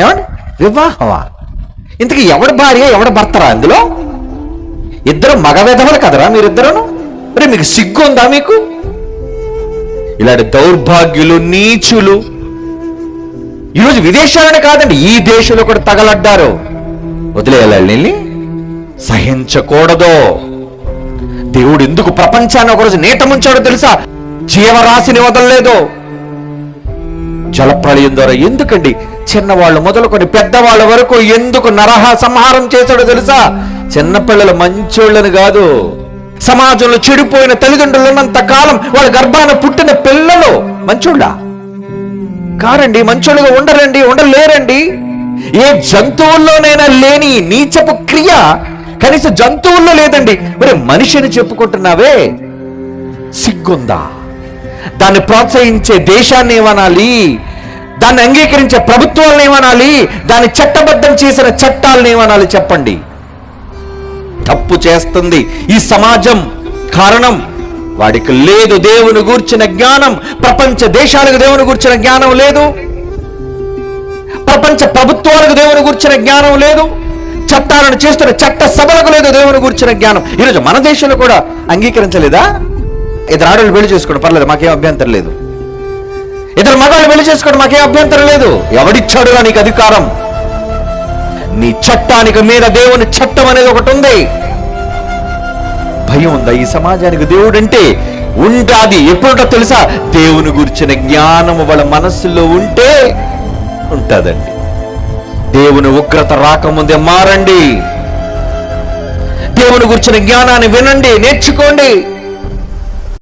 ఏమండి? వివాహమా? ఇంతకీ ఎవడి భార్య ఎవడ భర్తరా అందులో ఇద్దరు మగ విధవలు కదరా మీరిద్దరును? మరి మీకు సిగ్గు ఉందా మీకు? ఇలాంటి దౌర్భాగ్యులు నీచులు. ఈరోజు విదేశాలని కాదండి ఈ దేశంలో కూడా తగలడ్డారు. వదిలేయాలి సహించకూడదో సహించకూడదు. దేవుడు ఎందుకు ప్రపంచాన్ని ఒకరోజు నీట ముంచాడో తెలుసా? జీవరాశిని వదలలేదు. జలప్రళయం ద్వారా ఎందుకండి చిన్నవాళ్ళు మొదలుకొని పెద్దవాళ్ళ వరకు ఎందుకు నరహ సంహారం చేశాడో తెలుసా? చిన్నపిల్లలు మంచోళ్ళని కాదు. సమాజంలో చెడిపోయిన తల్లిదండ్రులు ఉన్నంత కాలం వాళ్ళ గర్భాన పుట్టిన పిల్లలు మంచోళ్ళ? కారండి మంచోళ్ళుగా ఉండరండి ఉండలేరండి. ఏ జంతువుల్లోనైనా లేని నీచపు క్రియ కనీసం జంతువుల్లో లేదండి. మరి మనిషిని చెప్పుకుంటున్నావే? సిగ్గుందా? దాన్ని ప్రోత్సహించే దేశాన్ని ఏమనాలి? దాన్ని అంగీకరించే ప్రభుత్వాలను ఏమనాలి దాన్ని చట్టబద్ధం చేసిన చట్టాలను ఏమనాలి చెప్పండి. తప్పు చేస్తుంది ఈ సమాజం. కారణం వాడికి లేదు దేవుని గూర్చిన జ్ఞానం ప్రపంచ దేశాలకు దేవుని గూర్చిన జ్ఞానం లేదు. ప్రపంచ ప్రభుత్వాలకు దేవుని గూర్చిన జ్ఞానం లేదు. చట్టాలను చేస్తున్న చట్ట సభలకు లేదు దేవుని గూర్చిన జ్ఞానం. ఈరోజు మన దేశంలో కూడా అంగీకరించలేదా? ఇది ఆడవాళ్ళు పెళ్ళి చేసుకోండి పర్లేదు మాకేం అభ్యంతరం లేదు. ఇద్దరు మగాళ్ళు పెళ్ళి చేసుకోవడం మాకే అభ్యంతరం లేదు. ఎవడిచ్చాడురా నీకు అధికారం? నీ చట్టానికి మీద దేవుని చట్టం అనేది ఒకటి ఉంది. భయం ఉందా ఈ సమాజానికి? దేవుడు అంటే ఉంటాది ఎప్పుడుంటో తెలుసా? దేవుని గురించిన జ్ఞానం వాళ్ళ మనస్సులో ఉంటే ఉంటుందండి. దేవుని ఉగ్రత రాకముందే మారండి. దేవుని గురించిన జ్ఞానాన్ని వినండి నేర్చుకోండి.